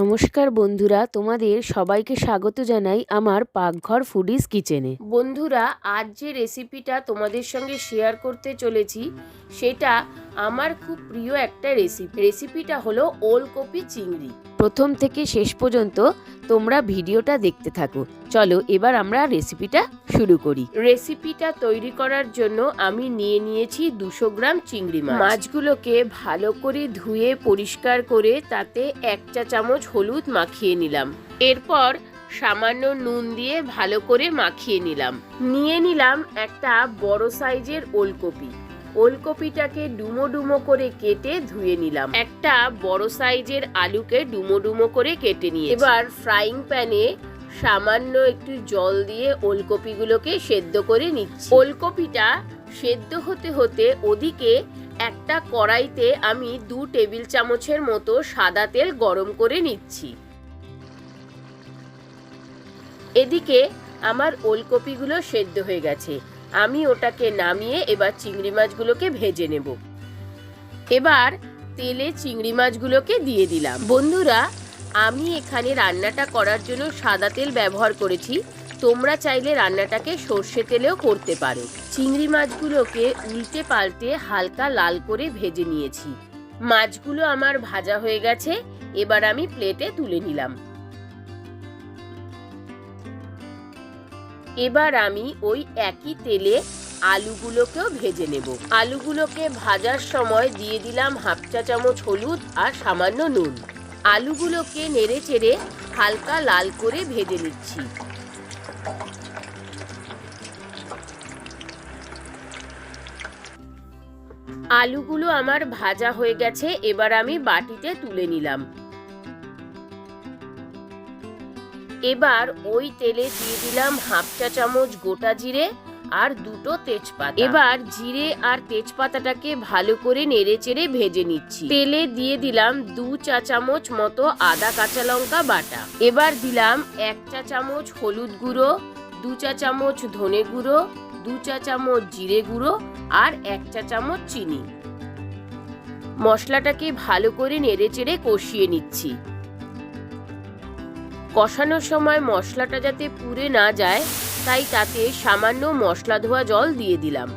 নমস্কার বন্ধুরা, তোমাদের সবাইকে স্বাগত জানাই আমার পাকঘর ফুডিস কিচেনে বন্ধুরা, আজ যে রেসিপিটা তোমাদের সঙ্গে শেয়ার করতে চলেছি, সেটা আমার খুব প্রিয় একটা রেসিপি রেসিপিটা হলো ওলকপি চিংড়ি। প্রথম থেকে শেষ পর্যন্ত তোমরা ভিডিওটা দেখতে থাকো। চলো এবার আমরা রেসিপিটা শুরু করি। রেসিপিটা তৈরি করার জন্য আমি নিয়ে নিয়েছি দুশো গ্রাম চিংড়ি মাছ। মাছগুলোকে ভালো করে ধুয়ে পরিষ্কার করে তাতে এক চা চামচ হলুদ মাখিয়ে নিলাম। এরপর সামান্য নুন দিয়ে ভালো করে মাখিয়ে নিলাম। নিয়ে নিলাম একটা বড় সাইজের ওলকপি। ওলকপিটাকে ডুমো ডুমো করে কেটে ধুয়ে নিলাম। একটা বড় সাইজের আলুকে ডুমো ডুমো করে কেটে নিয়ে এবার ফ্রাইং প্যানে সামান্য একটু জল দিয়ে ওলকপিগুলোকে সেদ্ধ করে নিচ্ছি। ওলকপিটা সেদ্ধ হতে হতে ওদিকে একটা কড়াইতে আমি দু টেবিল চামচের মতো সাদা তেল গরম করে নিচ্ছি। এদিকে আমার ওলকপিগুলো সেদ্ধ হয়ে গেছে। আমি ওটাকে নামিয়ে এবার চিংড়ি মাছগুলোকে ভেজে নেব। এবার তেলে চিংড়ি মাছগুলোকে দিয়ে দিলাম। বন্ধুরা, আমি এখানে রান্নাটা করার জন্য সাদা তেল ব্যবহার করেছি। তোমরা চাইলে রান্নাটাকে সর্ষে তেলেও করতে পারো। চিংড়ি মাছগুলোকে উল্টে পাল্টে হালকা লাল করে ভেজে নিয়েছি। মাছগুলো আমার ভাজা হয়ে গেছে। এবার আমি প্লেটে তুলে নিলাম। এবার আমি ওই একই তেলে আলুগুলোকেও ভেজে নেব। আলুগুলোকে ভাজার সময় দিয়ে দিলাম হাফ চা চামচ হলুদ আর সামান্য নুন। আলুগুলোকে নেড়ে চেড়ে হালকা লাল করে ভেজে নিচ্ছি। আলুগুলো আমার ভাজা হয়ে গেছে, এবার আমি বাটিতে তুলে নিলাম। এবার ওই তেলে দিয়ে দিলাম হাফ চা চামচ গোটা জিরে আর দুটো তেজপাতা। এবার জিরে আর তেজপাতাটাকে ভালো করে নেড়ে চেড়ে ভেজে নিচ্ছি। তেলে দিয়ে দিলাম দু চা চামচ মতো আদা কাঁচা লঙ্কা বাটা। এবার দিলাম এক চা চামচ হলুদ গুঁড়ো, দু চা চামচ ধনে গুঁড়ো, দু চা চামচ জিরে গুঁড়ো আর এক চা চামচ চিনি। মশলাটাকে ভালো করে নেড়ে চেড়ে কষিয়ে নিচ্ছি। কষানোর সময় মশলাটা যাতে পুড়ে না যায়, তাই তাতে সামান্য মশলা ধোয়া জল দিয়ে দিলাম।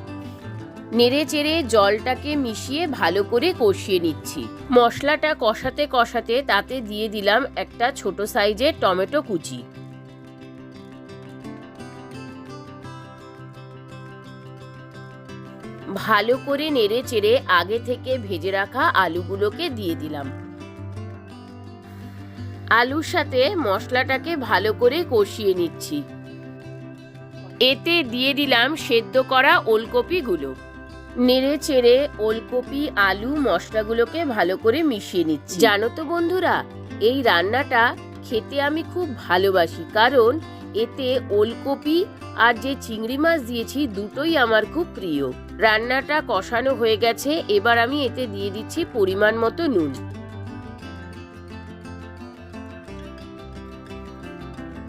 নেড়ে চেড়ে জলটাকে মিশিয়ে ভালো করে কষিয়ে নিচ্ছি। মশলাটা কষাতে কষাতে তাতে দিয়ে দিলাম একটা ছোট সাইজের টমেটো কুচি। ভালো করে নেড়ে চেড়ে আগে থেকে ভেজে রাখা আলুগুলোকে দিয়ে দিলাম। আলুর সাথে মশলাটাকে ভালো করে কষিয়ে নিচ্ছি। এতে দিয়ে দিলাম সেদ্ধ করা ওলকপিগুলো। নেড়ে চেড়ে ওলকপি, আলু, মশলাগুলোকে ভালো করে মিশিয়ে নিচ্ছি। জানো তো বন্ধুরা, এই রান্নাটা খেতে আমি খুব ভালোবাসি, কারণ এতে ওলকপি আর যে চিংড়ি মাছ দিয়েছি দুটোই আমার খুব প্রিয়। রান্নাটা কষানো হয়ে গেছে, এবার আমি এতে দিয়ে দিচ্ছি পরিমাণ মতো নুন।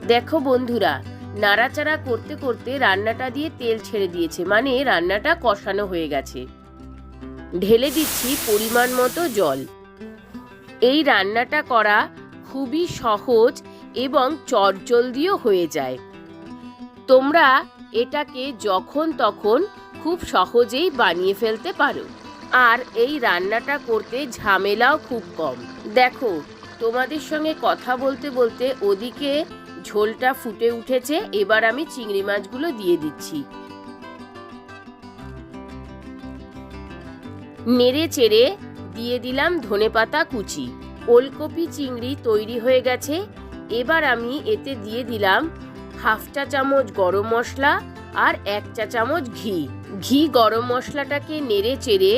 দেখো বন্ধুরা, নাড়াচাড়া করতে করতে রান্নাটা দিয়ে তেল ছেড়ে দিয়েছে মানে রান্নাটা কষানো হয়ে গেছে। ঢেলে দিচ্ছি পরিমাণ মতো জল। এই রান্নাটা করা খুবই সহজ এবং চটজলদিও হয়ে যায়। তোমরা এটাকে যখন তখন খুব সহজেই বানিয়ে ফেলতে পারো। আর এই রান্নাটা করতে ঝামেলাও খুব কম। দেখো, তোমাদের সঙ্গে কথা বলতে বলতে ওদিকে ঝোলটা ফুটে উঠেছে, এবার আমি চিংড়ি মাছগুলো দিয়ে দিচ্ছি। নেড়ে চেড়ে দিয়ে দিলাম ধনেপাতা কুচি। ওলকপি চিংড়ি তৈরি হয়ে গেছে। এবার আমি এতে দিয়ে দিলাম হাফ চা চামচ গরম মশলা আর এক চা চামচ ঘি। ঘি গরম মশলাটাকে নেড়ে চেড়ে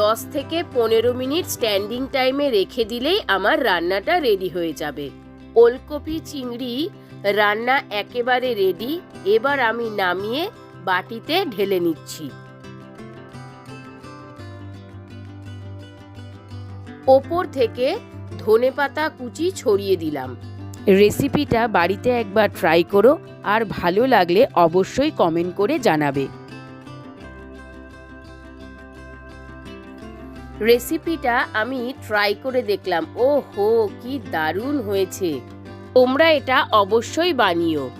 দশ থেকে পনেরো মিনিট স্ট্যান্ডিং টাইমে রেখে দিলেই আমার রান্নাটা রেডি হয়ে যাবে। ওলকপি চিংড়ি রান্না একেবারে রেডি এবার আমি নামিয়ে বাটিতে ঢেলে নিচ্ছি। ওপর থেকে ধনেপাতা কুচি ছড়িয়ে দিলাম। রেসিপিটা বাড়িতে একবার ট্রাই করো আর ভালো লাগলে অবশ্যই কমেন্ট করে জানাবে। রেসিপিটা আমি ট্রাই করে দেখলাম। ও হো কি দারুণ হয়েছে! তোমরা এটা অবশ্যই বানিও।